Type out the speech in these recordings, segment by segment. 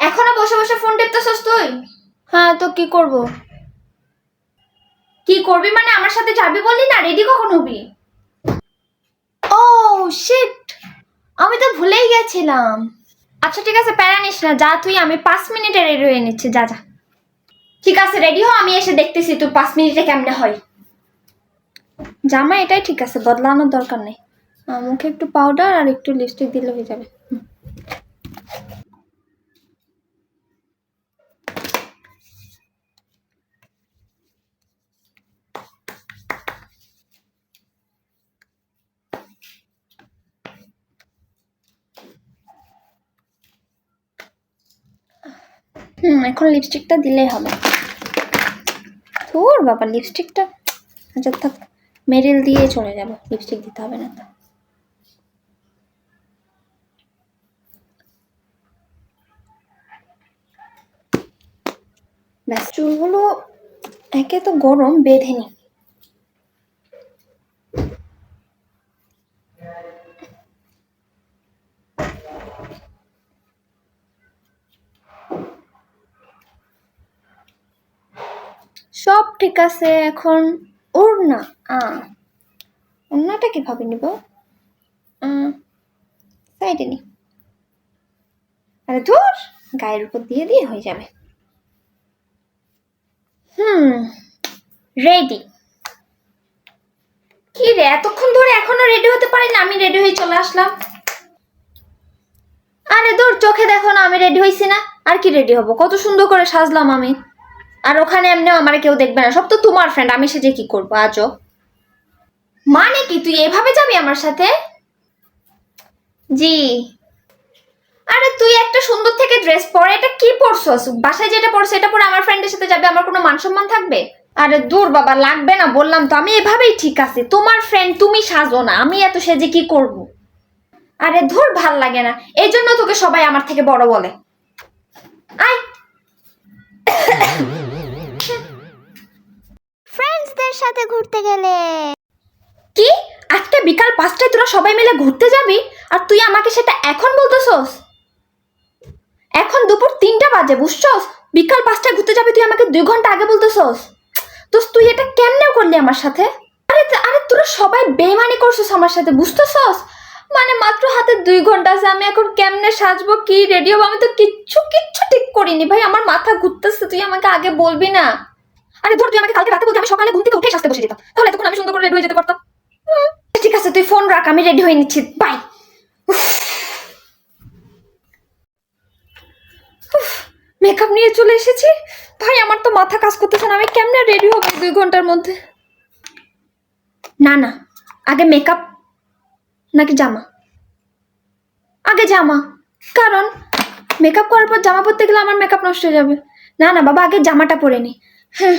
এখনও বসে বসে ফোন টিপতেছস তুই? হ্যাঁ তো কি করব? কি করবি মানে আমার সাথে যাবি বললি না? রেডি কখন হবি? ও শিট আমি তো ভুলেই গেছিলাম। আচ্ছা ঠিক আছে প্যারা নিস না। যা তুই আমি পাঁচ মিনিটে রেডি হয়ে নিচ্ছি। যা যা। ঠিক আছে রেডি হ আমি এসে দেখতেছি তুই পাঁচ মিনিটে কেমনে হয়। জামা এটাই ঠিক আছে বদলানোর দরকার নেই। মুখে একটু পাউডার আর একটু লিপস্টিক দিলে হয়ে যাবে। হুম। এখন লিপস্টিকটা দিলেই হবে। তোর বাবা লিপস্টিকটা আচ্ছা থাক, মেরিল দিয়ে চলে যাব লিপস্টিক দিতে হবে না তো। চুলগুলো একে তো গরম, বেঁধে নি সব ঠিক আছে, এখন ওড়না। আ, ওড়নাটা কীভাবে নিব? সাইডে নি। আরে ধুর, গায়ের উপর দিয়ে দিয়ে হয়ে যাবে। হুম রেডি কি রে, এতক্ষণ ধরে এখনও রেডি হতে পারি না আমি রেডি হয়ে চলে আসলাম। আরে দূর চোখে দেখো না, আমি রেডি হয়েছি না। আর কি রেডি হব? কত সুন্দর করে সাজলাম আমি। আর ওখানে এমনিও আমার কেউ দেখবে না। সব তো তোমার ফ্রেন্ড আমি সেজে কি করব? আজও। মানে কি, তুই এভাবে যাবি আমার সাথে? জি। আরে তুই একটা সুন্দর থেকে ড্রেস পরে, এটা কি পরছস? বাসায় যেটা পরছ, এটা পরে আমার ফ্রেন্ডের সাথে যাবে? আমার কোনো মান সম্মান থাকবে? আরে দূর বাবা, লাগবে না, বললাম তো। আমি এভাবেই ঠিক আছে। তোমার ফ্রেন্ড তুমি সাজো না। আমি এত সেজে কি করব? আরে ধুর, ভালো লাগে না। এই জন্য তোকে সবাই আমার থেকে বড় বলে। আয় ফ্রেন্ডসদের সাথে ঘুরতে গেলে কি আজকে পাঁচটায় তোরা সবাই মিলে ঘুরতে যাবি আর তুই আমাকে সেটা এখন বলতেছস? এখন দুপুর তিনটা বাজে, বুঝছস? বিকাল পাঁচটায় ঘুরতে যাবি তুই আমাকে দুই ঘণ্টা আগে বলতেছস? তো তুই এটা কেমনে করলি আমার সাথে? আরে আরে তোরা সবাই বেমানি করছিস আমার সাথে, বুঝতেছস? মানে মাত্র হাতে দুই ঘণ্টা আছে, আমি এখন কেমনে সাজবো, কি রেডি হব? আমি তো কিচ্ছু কিচ্ছু ঠিক করিনি ভাই, আমার মাথা ঘুরতেছে, তুই আমাকে আগে বলবি না। আরে ধর, তুই আমাকে কালকে রাতে বলতে, আমি সকালে ঘুম থেকে উঠে সাজতে বসে যেতাম। তাহলে তখন আমি সুন্দর করে রেডি হয়ে যেতে পারতাম। ঠিক আছে, তুই ফোন রাখ, আমি রেডি হয়ে নিচ্ছি। বাই মেকআপ নিয়ে চলে এসেছি। ভাই, আমার তো মাথা কাজ করতেছে না, আমি কেমনে রেডি হব দুই ঘণ্টার মধ্যে? না না, আগে মেকআপ নাকি জামা? আগে জামা, কারণ মেকআপ করার পর জামা পরতে গেলে আমার মেকআপ নষ্ট হয়ে যাবে। না না, বাবা, আগে জামাটা পরে নি। হ্যাঁ।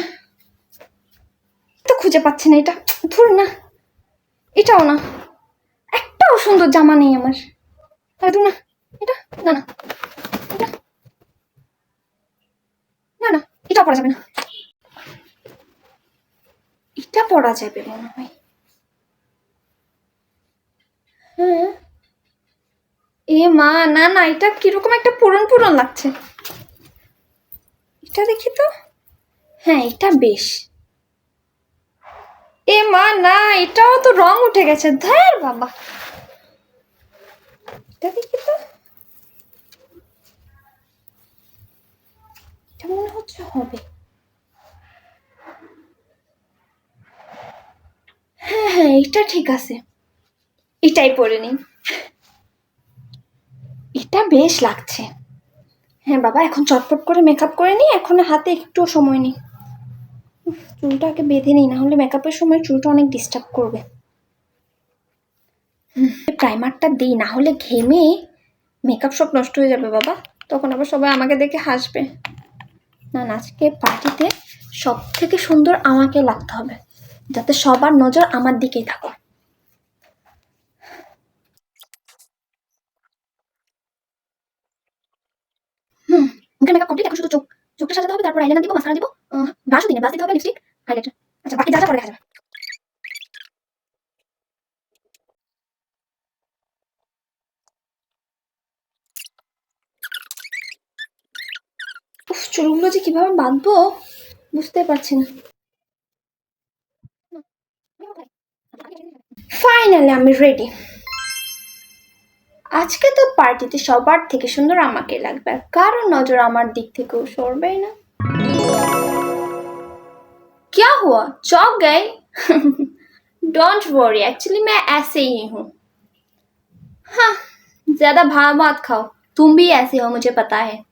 তো খুঁজে পাচ্ছি না এটা। ধুর না। এটাও না। একটাও সুন্দর জামা নেই আমার। ধুর না, এটা? না না। এটা? না না, এটা পরা যাবে না। এটা পরা যাবে মনে হয়। হ্যাঁ। এ মা, না না, এটা কীরকম একটা পুরন পুরন লাগছে। এটা দেখি তো। হ্যাঁ এটা বেশ। মা, না, এটাও তো রং উঠে গেছে। ধ্যার বাবা। হচ্ছে হবে। হ্যাঁ হ্যাঁ এটা ঠিক আছে। এটাই পরে নিই। এটা বেশ লাগছে। হ্যাঁ বাবা, এখন চটপট করে মেকআপ করে নিই। এখন হাতে একটু সময় নেই। উফ, আগে বেঁধে নিই না হলে মেকআপের সময় চুলটা অনেক ডিস্টার্ব করবে। প্রাইমারটা দিই না হলে ঘেমে মেকআপ সব নষ্ট হয়ে যাবে বাবা। তখন আবার সবাই আমাকে দেখে হাসবে। না না আজকে পার্টিতে সব থেকে সুন্দর আমাকে লাগতে হবে যাতে সবার নজর আমার দিকেই থাকো হুম মুখের মেকআপ কমপ্লিট এখন শুধু চোখ। চোখটা সাজাতে হবে তারপর আইলাইনার দিব মাস্কারা দিব ব্রাশও দিনে ব্রাশ দিতে হবে লিপস্টিক হাইলাইটার আচ্ছা বাকি যা যা দেখা যাবে চুলগুলো যে কীভাবে বাঁধবো? বুঝতে পারছি না। ফাইনালি আমি রেডি আজকে তো পার্টিতে সবার থেকে সুন্দর আমাকে লাগবে। কারও নজর আমার দিক থেকেও সরবেই না। हुआ? चौक गए। डोंट वरी एक्चुअली मैं ऐसे ही हूँ। हाँ ज़्यादा भाव मत खाओ। तुम भी ऐसे हो, मुझे पता है।